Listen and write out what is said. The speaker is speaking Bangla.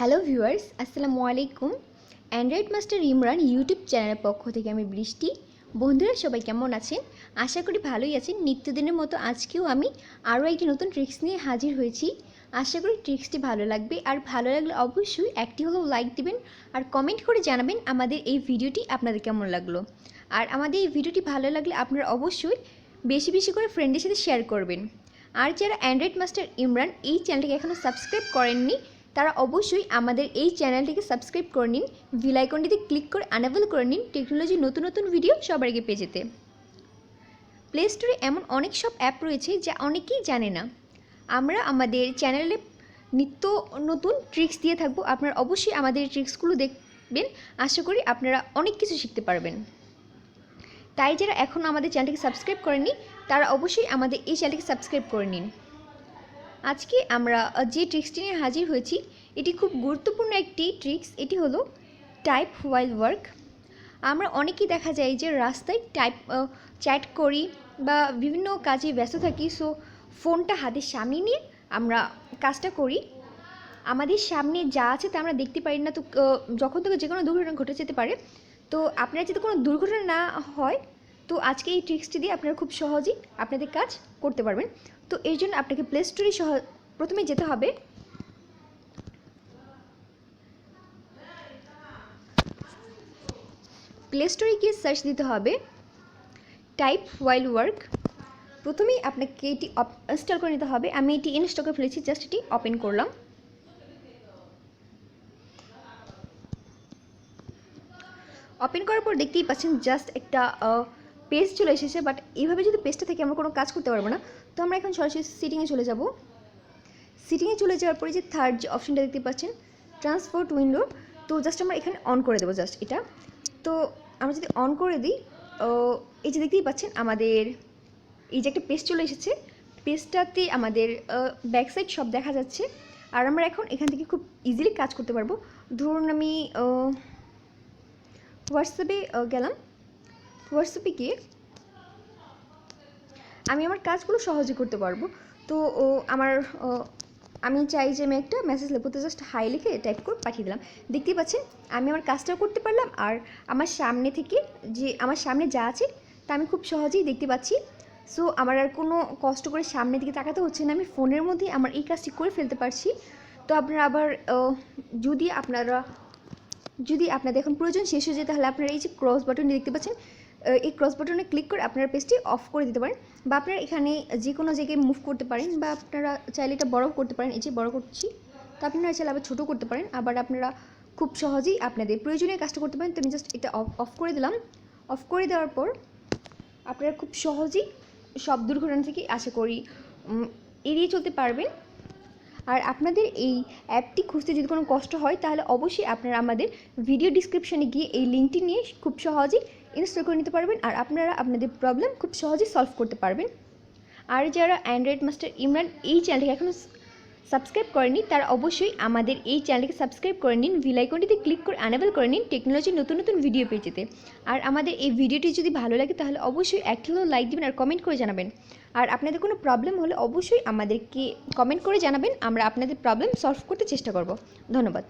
হ্যালো ভিউয়ার্স, আসসালামু আলাইকুম। অ্যান্ড্রয়েড মাস্টার ইমরান ইউটিউব চ্যানেলের পক্ষ থেকে আমি বৃষ্টি। বন্ধুরা, সবাই কেমন আছেন? আশা করি ভালোই আছেন। নিত্যদিনের মতো আজকেও আমি আরও একটি নতুন ট্রিক্স নিয়ে হাজির হয়েছি। আশা করি ট্রিক্সটি ভালো লাগবে। আর ভালো লাগলে অবশ্যই একটি হলেও লাইক দিবেন আর কমেন্ট করে জানাবেন আমাদের এই ভিডিওটি আপনাদের কেমন লাগল। আর আমাদের এই ভিডিওটি ভালো লাগলে আপনারা অবশ্যই বেশি বেশি করে ফ্রেন্ডের সাথে শেয়ার করবেন। আর যারা অ্যান্ড্রয়েড মাস্টার ইমরান এই চ্যানেলটিকে এখনও সাবস্ক্রাইব করেননি তারা অবশ্যই আমাদের এই চ্যানেলটিকে সাবস্ক্রাইব করে নিন, ভিল আইকনটিতে ক্লিক করে অ্যানাবেল করে নিন টেকনোলজির নতুন নতুন ভিডিও সবার আগে পেয়ে যেতে। প্লে স্টোরে এমন অনেক সব অ্যাপ রয়েছে যা অনেকেই জানে না। আমরা আমাদের চ্যানেলে নিত্য নতুন ট্রিক্স দিয়ে থাকব, আপনারা অবশ্যই আমাদের ট্রিক্সগুলো দেখবেন। আশা করি আপনারা অনেক কিছু শিখতে পারবেন। তাই যারা এখনও আমাদের চ্যানেলটিকে সাবস্ক্রাইব করেননি, তারা অবশ্যই আমাদের এই চ্যানেলটিকে সাবস্ক্রাইব করে নিন। আজকে আমরা যে ট্রিক্সটি নিয়ে হাজির হয়েছি, এটি খুব গুরুত্বপূর্ণ একটি ট্রিক্স এটি হলো টাইপ ওয়াইল ওয়ার্ক আমরা অনেকেই দেখা যায় যে রাস্তায় টাইপ চ্যাট করি বা বিভিন্ন কাজে ব্যস্ত থাকি সো ফোনটা হাতের সামনে নিয়ে আমরা কাজটা করি। আমাদের সামনে যা আছে তা আমরা দেখতে পারি না, তো যখন থেকে যে কোনো দুর্ঘটনা ঘটে যেতে পারে, তো আপনার যদি কোনো দুর্ঘটনা না হয় তো আজকে এই ট্রিক্সটি দিয়ে আপনারা খুব সহজেই আপনাদের কাজ করতে পারবেন। তো এই জন্য আপনাকে প্লে স্টোরে সহ, প্রথমে যেতে হবে। প্লে স্টোরে গিয়ে সার্চ দিতে হবে। টাইপ ওয়াইল ওয়ার্ক প্রথমেই আপনাকে এটি ইনস্টল করে নিতে হবে। আমি এটি ইনস্টল করে ফেলেছি জাস্ট এটি ওপেন করলাম। ওপেন করার পর দেখতেই পাচ্ছেন জাস্ট একটা পেজ চলে এসেছে বাট এইভাবে যদি পেজটা থেকে আমরা কোনো কাজ করতে পারব না, তো আমরা এখন সরাসরি সিটিংয়ে চলে যাব। সিটিংয়ে চলে যাওয়ার পরে যে থার্ড যে অপশনটা দেখতে পাচ্ছেন ট্রান্সপোর্ট উইন্ডো তো জাস্ট আমরা এখানে অন করে দেবো জাস্ট এটা। তো আমরা যদি অন করে দিই এই যে দেখতেই পাচ্ছেন আমাদের, এই যে একটা পেস্ট চলে এসেছে পেজটাতে আমাদের ব্যাক সাইড সব দেখা যাচ্ছে। আর আমরা এখন এখান থেকে খুব ইজিলি কাজ করতে পারব। ধরুন আমি হোয়াটসঅ্যাপে গেলাম। হোয়াটসঅ্যাপে গিয়ে আমি আমার কাজগুলো সহজে করতে পারব। তো, ও আমার আমি চাই যে আমি একটা মেসেজ লিখব। তো জাস্ট হাই লিখে টাইপ করে পাঠিয়ে দিলাম। দেখতেই পাচ্ছেন, আমি আমার কাজটাও করতে পারলাম আর আমার সামনে থেকে যে, আমার সামনে যা আছে তা আমি খুব সহজেই দেখতে পাচ্ছি। সো আমার আর কোনো কষ্ট করে সামনের দিকে তাকাতে হচ্ছে না। আমি ফোনের মধ্যেই আমার এই কাজটি করে ফেলতে পারছি। তো আপনারা আবার যদি আপনারা, যদি আপনাদের এখন প্রয়োজন শেষ হয়ে যায়, তাহলে আপনারা এই যে ক্রস বাটনটি দেখতে পাচ্ছেন এই ক্রস বাটনে ক্লিক করে আপনারা পেজটি অফ করে দিতে পারেন বা আপনারা এখানে যে কোনো জায়গায় মুভ করতে পারেন বা আপনারা চাইলে এটা বড় করতে পারেন, এই যে বড় করছি, তো আপনারা চাইলে আবার ছোটো করতে পারেন, আবার আপনারা খুব সহজেই আপনাদের প্রয়োজনীয় কাজটা করতে পারেন। তো আমি জাস্ট এটা অফ করে দিলাম। অফ করে দেওয়ার পর আপনারা খুব সহজেই সব দুর্ঘটনা থেকে, আশা করি এড়িয়ে চলতে পারবেন। আর আপনাদের এই অ্যাপটি খুঁজতে যদি কোনো কষ্ট হয়, তাহলে অবশ্যই আপনারা আমাদের ভিডিও ডিসক্রিপশানে গিয়ে এই লিঙ্কটি নিয়ে খুব সহজেই ইনস্টল করে নিতে পারবেন আর আপনারা আপনাদের প্রবলেম খুব সহজেই সলভ করতে পারবেন। আর যারা অ্যান্ড্রয়েড মাস্টার ইমরান এই চ্যানেলটিকে এখনও সাবস্ক্রাইব করেনি তারা অবশ্যই আমাদের এই চ্যানেলটিকে সাবস্ক্রাইব করে নিন ভিলাইকনটিতে ক্লিক করে অ্যানেবল করে নিন টেকনোলজির নতুন নতুন ভিডিও পেয়ে যেতে। আর আমাদের এই ভিডিওটি যদি ভালো লাগে, তাহলে অবশ্যই একটি হলেও লাইক দেবেন আর কমেন্ট করে জানাবেন। আর আপনাদের কোনো প্রবলেম হলে অবশ্যই আমাদেরকে কমেন্ট করে জানাবেন, আমরা আপনাদের প্রবলেম সলভ করতে চেষ্টা করব। ধন্যবাদ।